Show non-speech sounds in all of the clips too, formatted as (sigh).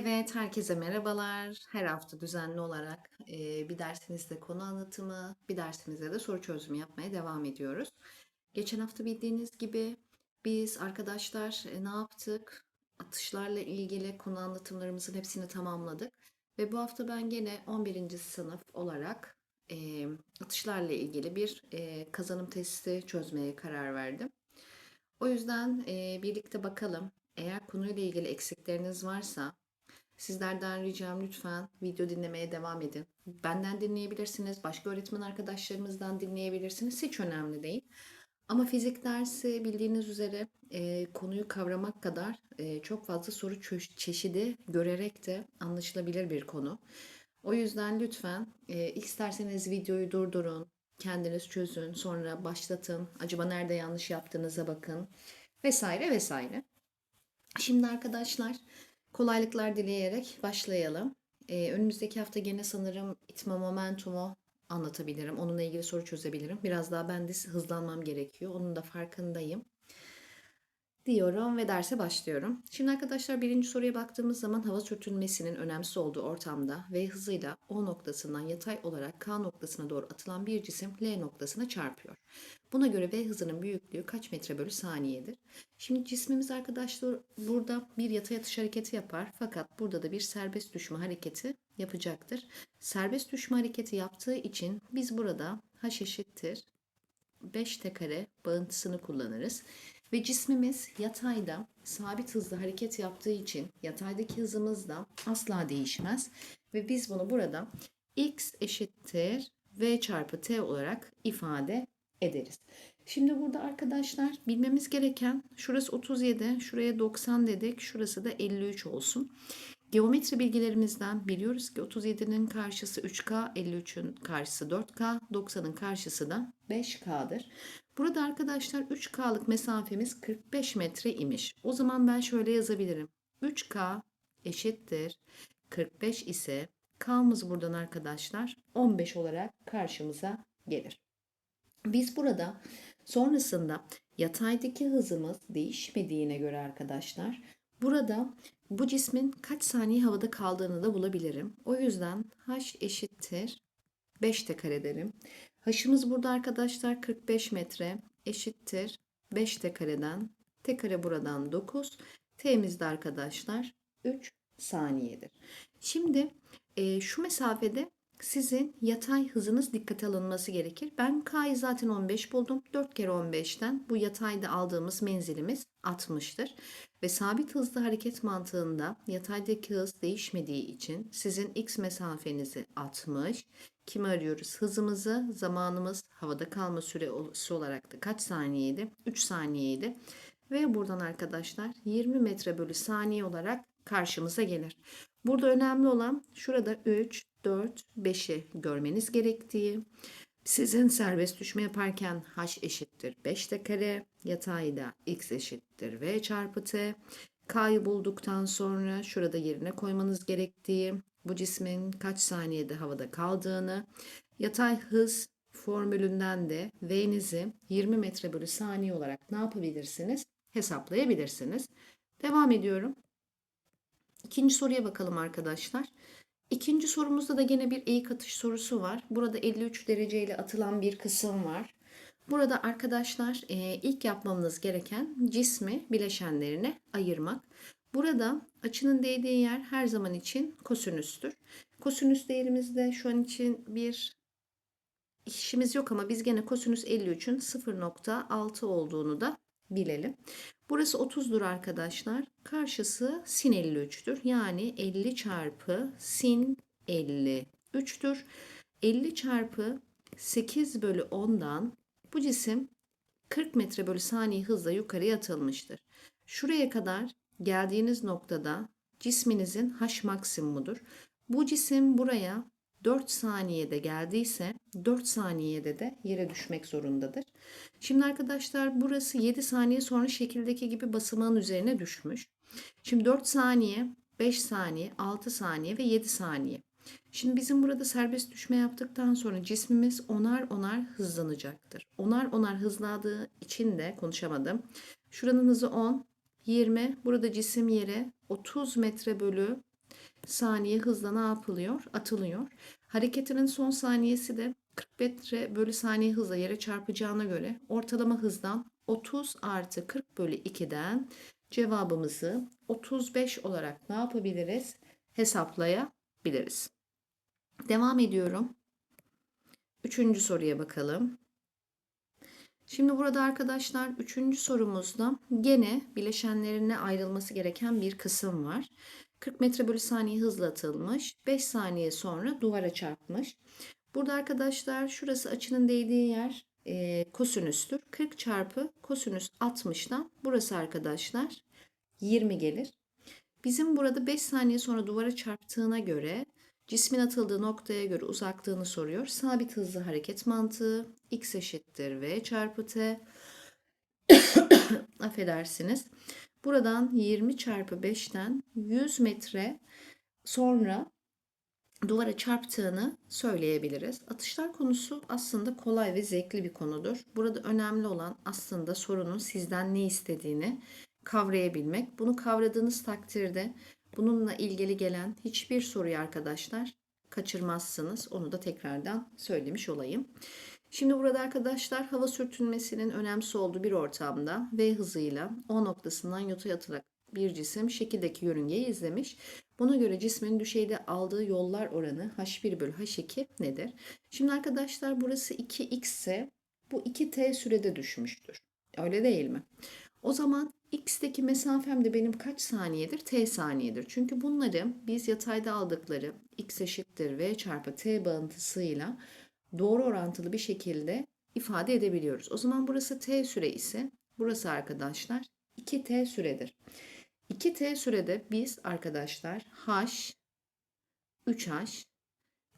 Evet, herkese merhabalar. Her hafta düzenli olarak e, bir dersimizde konu anlatımı, bir dersimizde de soru çözümü yapmaya devam ediyoruz. Geçen hafta bildiğiniz gibi biz arkadaşlar e, ne yaptık? Atışlarla ilgili konu anlatımlarımızın hepsini tamamladık. Ve bu hafta ben gene 11. sınıf olarak e, atışlarla ilgili bir e, kazanım testi çözmeye karar verdim. O yüzden e, birlikte bakalım. Eğer konuyla ilgili eksikleriniz varsa Sizlerden ricam lütfen video dinlemeye devam edin. Benden dinleyebilirsiniz, başka öğretmen arkadaşlarımızdan dinleyebilirsiniz. Hiç önemli değil. Ama fizik dersi bildiğiniz üzere e, konuyu kavramak kadar e, çok fazla soru çeşidi görerek de anlaşılabilir bir konu. O yüzden lütfen e, isterseniz videoyu durdurun, kendiniz çözün, sonra başlatın. Acaba nerede yanlış yaptığınıza bakın vesaire vesaire. Şimdi arkadaşlar Kolaylıklar dileyerek başlayalım. Ee, önümüzdeki hafta gene sanırım itme momentumu anlatabilirim. Onunla ilgili soru çözebilirim. Biraz daha ben de hızlanmam gerekiyor. Onun da farkındayım diyorum ve derse başlıyorum. Şimdi arkadaşlar birinci soruya baktığımız zaman hava sürtünmesinin önemsiz olduğu ortamda ve hızıyla O noktasından yatay olarak K noktasına doğru atılan bir cisim L noktasına çarpıyor. Buna göre V hızının büyüklüğü kaç metre bölü saniyedir? Şimdi cismimiz arkadaşlar burada bir yatay atış hareketi yapar fakat burada da bir serbest düşme hareketi yapacaktır. Serbest düşme hareketi yaptığı için biz burada H eşittir 5 t kare bağıntısını kullanırız. Ve cismimiz yatayda sabit hızla hareket yaptığı için yataydaki hızımız da asla değişmez. Ve biz bunu burada x eşittir v çarpı t olarak ifade ederiz. Şimdi burada arkadaşlar bilmemiz gereken şurası 37, şuraya 90 dedik, şurası da 53 olsun. Geometri bilgilerimizden biliyoruz ki 37'nin karşısı 3K, 53'ün karşısı 4K, 90'ın karşısı da 5K'dır. Burada arkadaşlar 3K'lık mesafemiz 45 metre imiş. O zaman ben şöyle yazabilirim. 3K eşittir 45 ise K'mız buradan arkadaşlar 15 olarak karşımıza gelir. Biz burada sonrasında yataydaki hızımız değişmediğine göre arkadaşlar burada bu cismin kaç saniye havada kaldığını da bulabilirim. O yüzden h eşittir 5 de kare derim. H'ımız burada arkadaşlar 45 metre eşittir 5 de kareden t kare buradan 9. T'miz de arkadaşlar 3 saniyedir. Şimdi e, şu mesafede sizin yatay hızınız dikkate alınması gerekir. Ben K'yı zaten 15 buldum. 4 kere 15'ten bu yatayda aldığımız menzilimiz 60'tır. Ve sabit hızlı hareket mantığında yataydaki hız değişmediği için sizin x mesafenizi 60. Kimi arıyoruz? Hızımızı, zamanımız, havada kalma süresi olarak da kaç saniyeydi? 3 saniyeydi. Ve buradan arkadaşlar 20 metre bölü saniye olarak karşımıza gelir. Burada önemli olan şurada 3, 4, 5'i görmeniz gerektiği. Sizin serbest düşme yaparken h eşittir 5 de kare, yatayda x eşittir v çarpı t. K'yı bulduktan sonra şurada yerine koymanız gerektiği, bu cismin kaç saniyede havada kaldığını, yatay hız formülünden de v'nizi 20 metre bölü saniye olarak ne yapabilirsiniz? Hesaplayabilirsiniz. Devam ediyorum. İkinci soruya bakalım arkadaşlar. İkinci sorumuzda da gene bir eğik atış sorusu var. Burada 53 dereceyle atılan bir kısım var. Burada arkadaşlar e, ilk yapmamız gereken cismi bileşenlerine ayırmak. Burada açının değdiği yer her zaman için kosinüstür. Kosinüs değerimizde şu an için bir işimiz yok ama biz gene kosinüs 53'ün 0.6 olduğunu da bilelim. Burası 30'dur arkadaşlar. Karşısı sin 53'tür. Yani 50 çarpı sin 53'tür. 50 çarpı 8 bölü 10'dan bu cisim 40 metre bölü saniye hızla yukarıya atılmıştır. Şuraya kadar geldiğiniz noktada cisminizin h maksimumudur. Bu cisim buraya 4 saniyede geldiyse 4 saniyede de yere düşmek zorundadır. Şimdi arkadaşlar burası 7 saniye sonra şekildeki gibi basamağın üzerine düşmüş. Şimdi 4 saniye, 5 saniye, 6 saniye ve 7 saniye. Şimdi bizim burada serbest düşme yaptıktan sonra cismimiz onar onar hızlanacaktır. Onar onar hızladığı için de konuşamadım. Şuranın hızı 10, 20. Burada cisim yere 30 metre bölü saniye hızla ne yapılıyor? Atılıyor. Hareketinin son saniyesi de 40 metre bölü saniye hızla yere çarpacağına göre ortalama hızdan 30 artı 40 bölü 2'den cevabımızı 35 olarak ne yapabiliriz? Hesaplayabiliriz. Devam ediyorum. Üçüncü soruya bakalım. Şimdi burada arkadaşlar üçüncü sorumuzda gene bileşenlerine ayrılması gereken bir kısım var. 40 metre bölü saniye hızla atılmış. 5 saniye sonra duvara çarpmış. Burada arkadaşlar şurası açının değdiği yer e, kosinüstür. 40 çarpı kosinüs 60'dan burası arkadaşlar 20 gelir. Bizim burada 5 saniye sonra duvara çarptığına göre cismin atıldığı noktaya göre uzaklığını soruyor. Sabit hızlı hareket mantığı x eşittir v çarpı t. (coughs) Affedersiniz. Buradan 20 çarpı 5'ten 100 metre sonra duvara çarptığını söyleyebiliriz. Atışlar konusu aslında kolay ve zevkli bir konudur. Burada önemli olan aslında sorunun sizden ne istediğini kavrayabilmek. Bunu kavradığınız takdirde bununla ilgili gelen hiçbir soruyu arkadaşlar kaçırmazsınız. Onu da tekrardan söylemiş olayım. Şimdi burada arkadaşlar hava sürtünmesinin önemsiz olduğu bir ortamda V hızıyla O noktasından yotaya atılarak bir cisim şekildeki yörüngeyi izlemiş. Buna göre cismin düşeyde aldığı yollar oranı H1 bölü H2 nedir? Şimdi arkadaşlar burası 2x ise bu 2t sürede düşmüştür. Öyle değil mi? O zaman x'teki mesafem de benim kaç saniyedir? t saniyedir. Çünkü bunları biz yatayda aldıkları x eşittir v çarpı t bağıntısıyla doğru orantılı bir şekilde ifade edebiliyoruz. O zaman burası t süre ise burası arkadaşlar 2t süredir. 2t sürede biz arkadaşlar h, 3h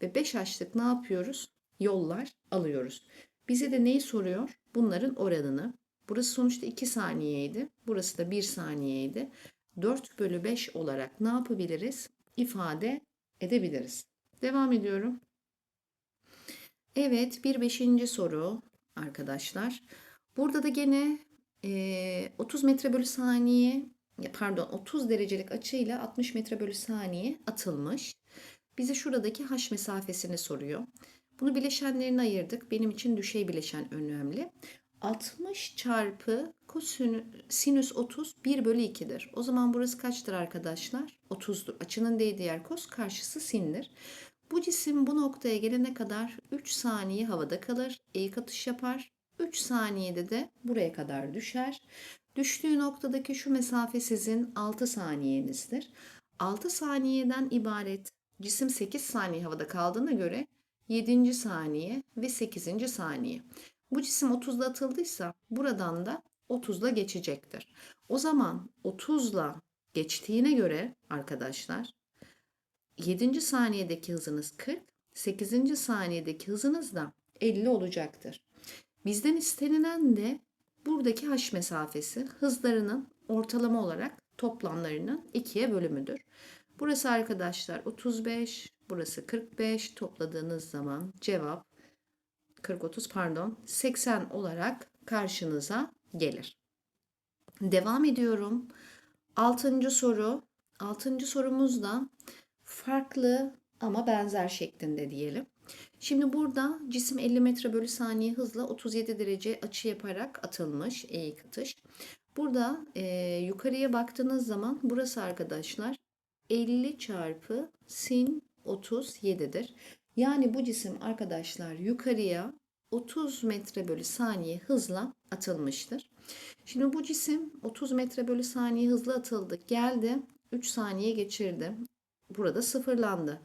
ve 5h'lık ne yapıyoruz? Yollar alıyoruz. Bize de neyi soruyor? Bunların oranını. Burası sonuçta 2 saniyeydi. Burası da 1 saniyeydi. 4 bölü 5 olarak ne yapabiliriz? İfade edebiliriz. Devam ediyorum. Evet bir beşinci soru arkadaşlar. Burada da gene e, 30 metre bölü saniye pardon 30 derecelik açıyla 60 metre bölü saniye atılmış. Bize şuradaki h mesafesini soruyor. Bunu bileşenlerine ayırdık. Benim için düşey bileşen önemli. 60 çarpı kosinüs sinüs 30 1 bölü 2'dir. O zaman burası kaçtır arkadaşlar? 30'dur. Açının değdiği yer kos karşısı sindir. Bu cisim bu noktaya gelene kadar 3 saniye havada kalır. Eğik atış yapar. 3 saniyede de buraya kadar düşer. Düştüğü noktadaki şu mesafe sizin 6 saniyenizdir. 6 saniyeden ibaret cisim 8 saniye havada kaldığına göre 7. saniye ve 8. saniye. Bu cisim 30'da atıldıysa buradan da 30'la geçecektir. O zaman 30'la geçtiğine göre arkadaşlar 7. saniyedeki hızınız 40, 8. saniyedeki hızınız da 50 olacaktır. Bizden istenilen de buradaki h mesafesi hızlarının ortalama olarak toplamlarının ikiye bölümüdür. Burası arkadaşlar 35, burası 45 topladığınız zaman cevap 40 30 pardon 80 olarak karşınıza gelir. Devam ediyorum. Altıncı soru. Altıncı sorumuz da farklı ama benzer şeklinde diyelim. Şimdi burada cisim 50 metre bölü saniye hızla 37 derece açı yaparak atılmış eğik atış. Burada e, yukarıya baktığınız zaman burası arkadaşlar 50 çarpı sin 37'dir. Yani bu cisim arkadaşlar yukarıya 30 metre bölü saniye hızla atılmıştır. Şimdi bu cisim 30 metre bölü saniye hızla atıldı. Geldi 3 saniye geçirdi. Burada sıfırlandı.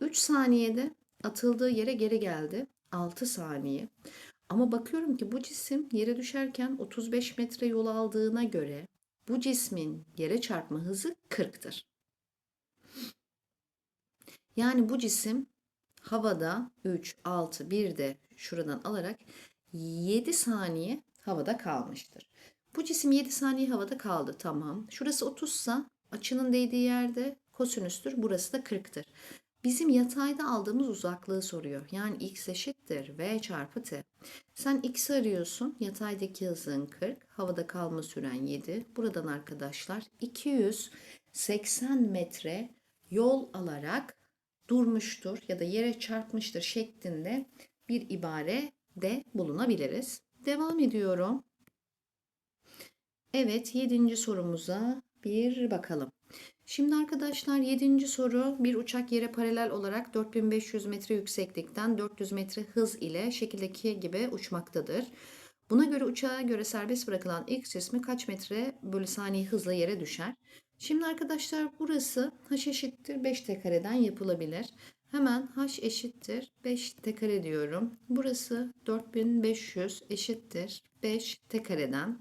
3 saniyede atıldığı yere geri geldi. 6 saniye. Ama bakıyorum ki bu cisim yere düşerken 35 metre yol aldığına göre bu cismin yere çarpma hızı 40'tır. Yani bu cisim havada 3, 6, 1 de şuradan alarak 7 saniye havada kalmıştır. Bu cisim 7 saniye havada kaldı. Tamam. Şurası 30 sa açının değdiği yerde kosinüstür. Burası da 40'tır. Bizim yatayda aldığımız uzaklığı soruyor. Yani x eşittir v çarpı t. Sen x arıyorsun. Yataydaki hızın 40. Havada kalma süren 7. Buradan arkadaşlar 280 metre yol alarak durmuştur ya da yere çarpmıştır şeklinde bir ibare de bulunabiliriz. Devam ediyorum. Evet, yedinci sorumuza bir bakalım. Şimdi arkadaşlar yedinci soru bir uçak yere paralel olarak 4500 metre yükseklikten 400 metre hız ile şekildeki gibi uçmaktadır. Buna göre uçağa göre serbest bırakılan X cismi kaç metre bölü saniye hızla yere düşer? Şimdi arkadaşlar burası h eşittir 5 t kareden yapılabilir. Hemen h eşittir 5 t kare diyorum. Burası 4500 eşittir 5 t kareden.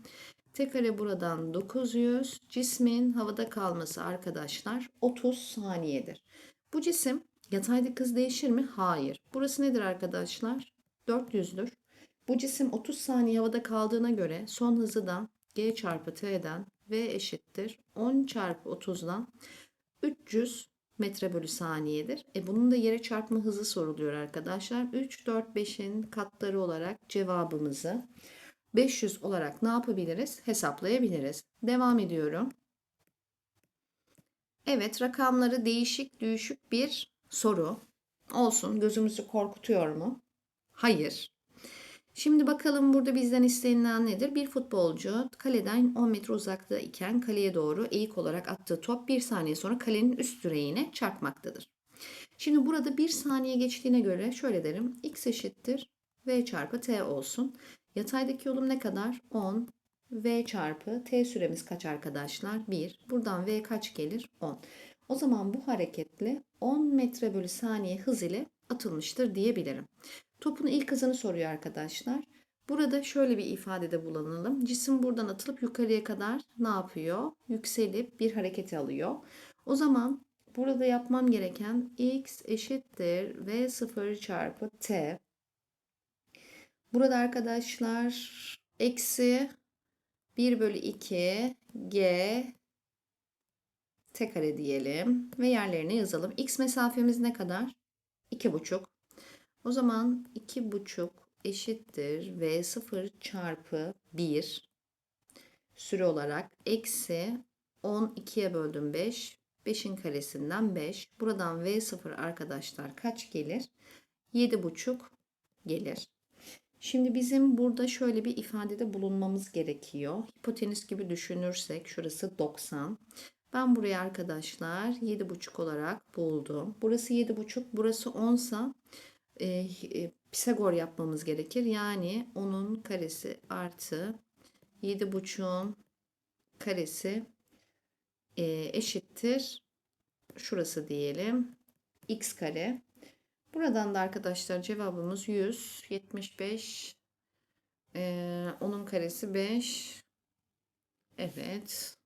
T kare buradan 900. Cismin havada kalması arkadaşlar 30 saniyedir. Bu cisim yatayda hız değişir mi? Hayır. Burası nedir arkadaşlar? 400'dür. Bu cisim 30 saniye havada kaldığına göre son hızı da g çarpı t'den v eşittir 10 çarpı 30'dan 300 metre bölü saniyedir. E bunun da yere çarpma hızı soruluyor arkadaşlar. 3, 4, 5'in katları olarak cevabımızı 500 olarak ne yapabiliriz? Hesaplayabiliriz. Devam ediyorum. Evet rakamları değişik düşük bir soru. Olsun gözümüzü korkutuyor mu? Hayır. Şimdi bakalım burada bizden istenilen nedir? Bir futbolcu kaleden 10 metre uzakta iken kaleye doğru eğik olarak attığı top bir saniye sonra kalenin üst direğine çarpmaktadır. Şimdi burada bir saniye geçtiğine göre şöyle derim. X eşittir V çarpı T olsun. Yataydaki yolum ne kadar? 10. V çarpı T süremiz kaç arkadaşlar? 1. Buradan V kaç gelir? 10. O zaman bu hareketle 10 metre bölü saniye hız ile atılmıştır diyebilirim. Topun ilk hızını soruyor arkadaşlar. Burada şöyle bir ifadede bulunalım. Cisim buradan atılıp yukarıya kadar ne yapıyor? Yükselip bir hareket alıyor. O zaman burada yapmam gereken x eşittir v0 çarpı t. Burada arkadaşlar eksi 1 bölü 2 g t kare diyelim ve yerlerine yazalım. X mesafemiz ne kadar? 2,5. O zaman 2,5 eşittir v 0 çarpı 1 süre olarak eksi 10 2'ye böldüm 5. 5'in karesinden 5. Buradan v 0 arkadaşlar kaç gelir? 7,5 gelir. Şimdi bizim burada şöyle bir ifadede bulunmamız gerekiyor. Hipotenüs gibi düşünürsek şurası 90. Ben buraya arkadaşlar 7,5 olarak buldum. Burası 7,5, burası 10 sa e, e, Pisagor yapmamız gerekir. Yani 10'un karesi artı 7,5'un karesi e, eşittir. Şurası diyelim. x kare. Buradan da arkadaşlar cevabımız 175. Ee, onun karesi 5. Evet.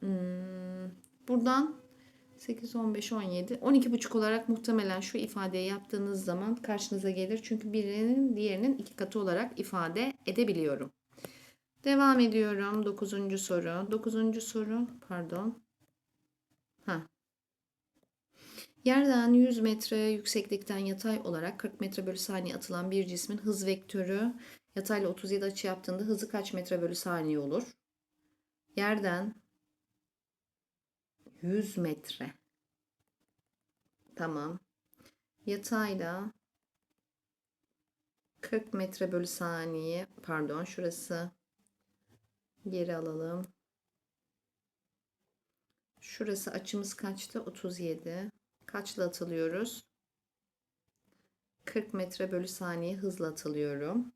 Hmm, buradan 8, 15, 17, 12 buçuk olarak muhtemelen şu ifadeyi yaptığınız zaman karşınıza gelir. Çünkü birinin diğerinin iki katı olarak ifade edebiliyorum. Devam ediyorum. 9. soru. 9. soru. Pardon. Ha, Yerden 100 metre yükseklikten yatay olarak 40 metre bölü saniye atılan bir cismin hız vektörü yatayla 37 açı yaptığında hızı kaç metre bölü saniye olur? Yerden 100 metre. Tamam. Yatayla 40 metre bölü saniye. Pardon şurası. Geri alalım. Şurası açımız kaçtı? 37. Kaçla atılıyoruz? 40 metre bölü saniye hızla atılıyorum.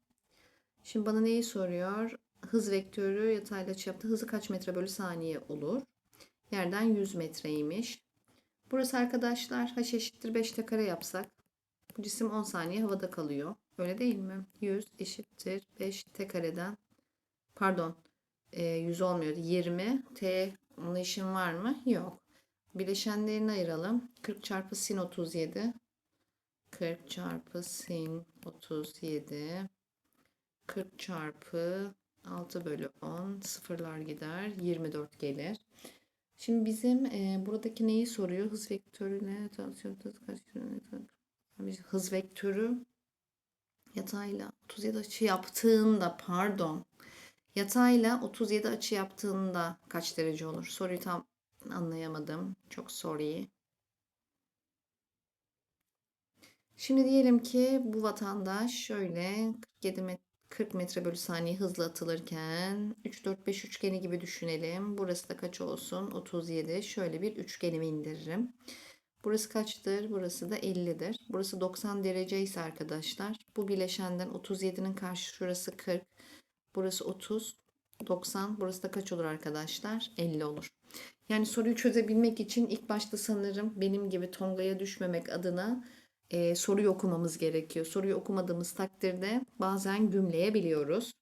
Şimdi bana neyi soruyor? Hız vektörü yatayla açı yaptı. Hızı kaç metre bölü saniye olur? Yerden 100 metreymiş. Burası arkadaşlar h eşittir 5 t kare yapsak. Bu cisim 10 saniye havada kalıyor. Öyle değil mi? 100 eşittir 5 t kareden. Pardon. 100 olmuyor. 20 t anlayışım var mı? Yok. Bileşenlerini ayıralım. 40 çarpı sin 37. 40 çarpı sin 37. 40 çarpı 6 bölü 10. Sıfırlar gider. 24 gelir. Şimdi bizim e, buradaki neyi soruyor? Hız vektörü ne? Hız vektörü yatayla 37 açı yaptığında pardon. Yatayla 37 açı yaptığında kaç derece olur? Soruyu tam Anlayamadım. Çok sorry. Şimdi diyelim ki bu vatandaş şöyle 47 met 40 metre bölü saniye hızla atılırken 3 4 5 üçgeni gibi düşünelim. Burası da kaç olsun? 37. Şöyle bir üçgenimi indiririm. Burası kaçtır? Burası da 50'dir. Burası 90 derece ise arkadaşlar bu bileşenden 37'nin karşı şurası 40. Burası 30. 90. Burası da kaç olur arkadaşlar? 50 olur. Yani soruyu çözebilmek için ilk başta sanırım benim gibi tongaya düşmemek adına e, soruyu okumamız gerekiyor. Soruyu okumadığımız takdirde bazen gümleyebiliyoruz.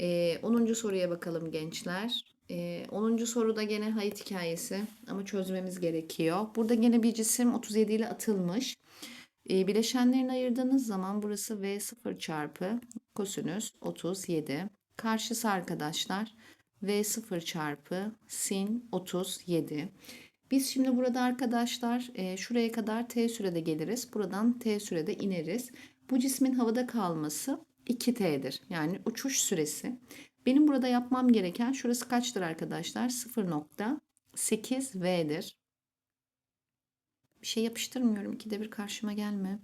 E, 10. soruya bakalım gençler. E, 10. soruda gene hayat hikayesi ama çözmemiz gerekiyor. Burada gene bir cisim 37 ile atılmış. E, bileşenlerini ayırdığınız zaman burası V0 çarpı kosinüs 37. Karşısı arkadaşlar V0 çarpı sin 37. Biz şimdi burada arkadaşlar e, şuraya kadar t sürede geliriz. Buradan t sürede ineriz. Bu cismin havada kalması 2t'dir. Yani uçuş süresi. Benim burada yapmam gereken şurası kaçtır arkadaşlar? 0.8v'dir. Bir şey yapıştırmıyorum. İkide bir karşıma gelme.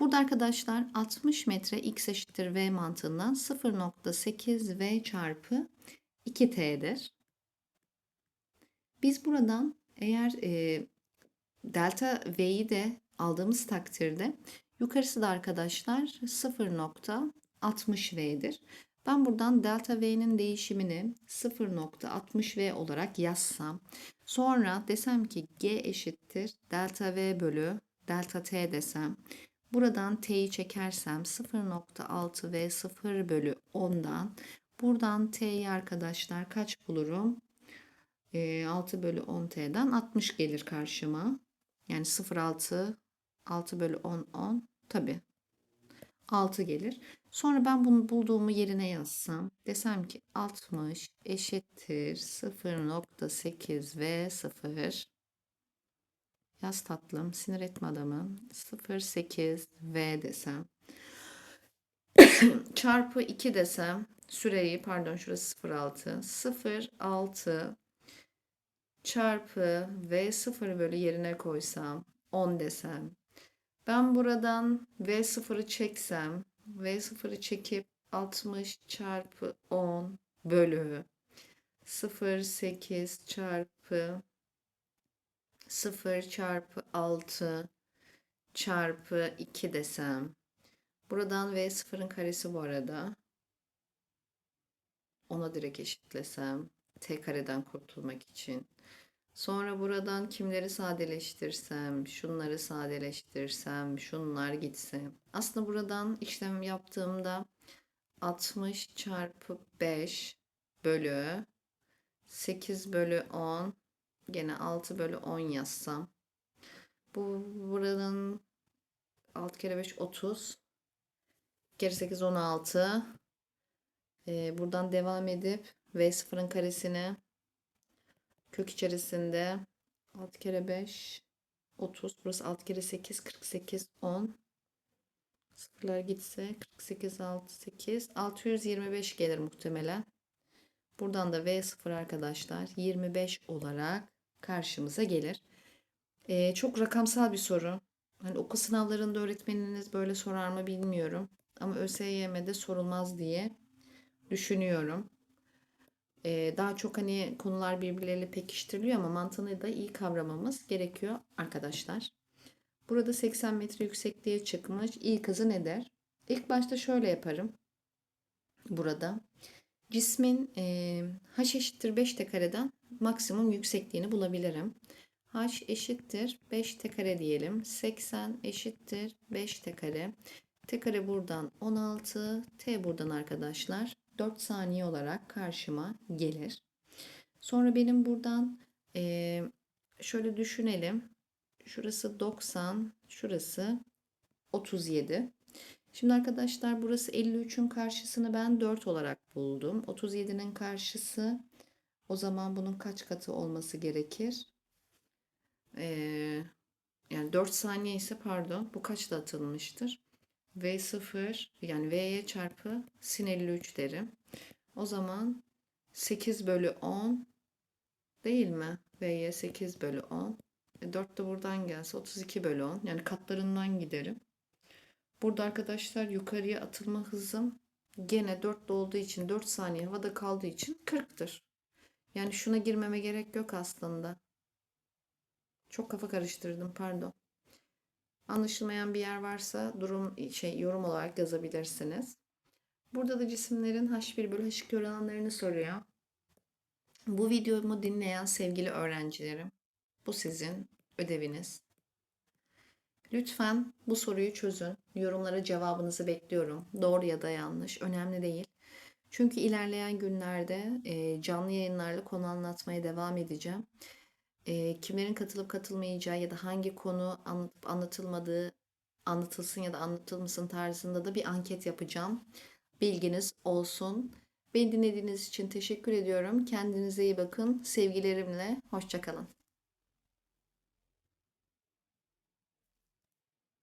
Burada arkadaşlar 60 metre x eşittir v mantığından 0.8v çarpı 2t'dir. Biz buradan eğer e, delta v'yi de aldığımız takdirde yukarısı da arkadaşlar 0.60v'dir. Ben buradan delta v'nin değişimini 0.60v olarak yazsam sonra desem ki g eşittir delta v bölü delta t desem buradan t'yi çekersem 0.6v 0 bölü 10'dan buradan t'yi arkadaşlar kaç bulurum? 6 bölü 10 t'den 60 gelir karşıma. Yani 0.6 6 bölü 10 10 tabi 6 gelir. Sonra ben bunu bulduğumu yerine yazsam desem ki 60 eşittir 0.8 ve 0 yaz tatlım sinir etme adamı 0.8 v desem (coughs) çarpı 2 desem süreyi pardon şurası 0.6 0.6 çarpı V0 bölü yerine koysam 10 desem. Ben buradan V0'ı çeksem V0'ı çekip 60 çarpı 10 bölü 0,8 çarpı 0 çarpı 6 çarpı 2 desem. Buradan V0'ın karesi bu arada. Ona direkt eşitlesem. T kareden kurtulmak için. Sonra buradan kimleri sadeleştirsem, şunları sadeleştirsem, şunlar gitse. Aslında buradan işlem yaptığımda 60 çarpı 5 bölü 8 bölü 10 gene 6 bölü 10 yazsam. Bu buranın 6 kere 5 30. Kere 8 16. Ee, buradan devam edip V0'ın karesini kök içerisinde 6 kere 5 30 burası 6 kere 8 48 10 sıfırlar gitse 48 6 8 625 gelir muhtemelen. Buradan da V0 arkadaşlar 25 olarak karşımıza gelir. Ee, çok rakamsal bir soru. Hani okul sınavlarında öğretmeniniz böyle sorar mı bilmiyorum. Ama ÖSYM'de sorulmaz diye düşünüyorum. Ee, daha çok hani konular birbirleriyle pekiştiriliyor ama mantığını da iyi kavramamız gerekiyor arkadaşlar. Burada 80 metre yüksekliğe çıkmış. İlk hızı ne der? İlk başta şöyle yaparım. Burada cismin e, h eşittir 5 t kareden maksimum yüksekliğini bulabilirim. h eşittir 5 t kare diyelim. 80 eşittir 5 t kare. t kare buradan 16, t buradan arkadaşlar 4 saniye olarak karşıma gelir. Sonra benim buradan e, şöyle düşünelim. Şurası 90, şurası 37. Şimdi arkadaşlar burası 53'ün karşısını ben 4 olarak buldum. 37'nin karşısı o zaman bunun kaç katı olması gerekir? Ee, yani 4 saniye ise pardon bu kaçta atılmıştır? V0 yani V'ye çarpı sin 53 derim. O zaman 8 bölü 10 değil mi? V'ye 8 bölü 10. E 4 de buradan gelse 32 bölü 10. Yani katlarından giderim. Burada arkadaşlar yukarıya atılma hızım gene 4'te olduğu için 4 saniye havada kaldığı için 40'tır. Yani şuna girmeme gerek yok aslında. Çok kafa karıştırdım pardon. Anlaşılmayan bir yer varsa durum şey yorum olarak yazabilirsiniz. Burada da cisimlerin H1 bölü H2 oranlarını soruyor. Bu videomu dinleyen sevgili öğrencilerim, bu sizin ödeviniz. Lütfen bu soruyu çözün. Yorumlara cevabınızı bekliyorum. Doğru ya da yanlış önemli değil. Çünkü ilerleyen günlerde canlı yayınlarla konu anlatmaya devam edeceğim. E, kimlerin katılıp katılmayacağı ya da hangi konu anlatıp anlatılmadığı anlatılsın ya da anlatılmasın tarzında da bir anket yapacağım. Bilginiz olsun. Beni dinlediğiniz için teşekkür ediyorum. Kendinize iyi bakın. Sevgilerimle. Hoşçakalın.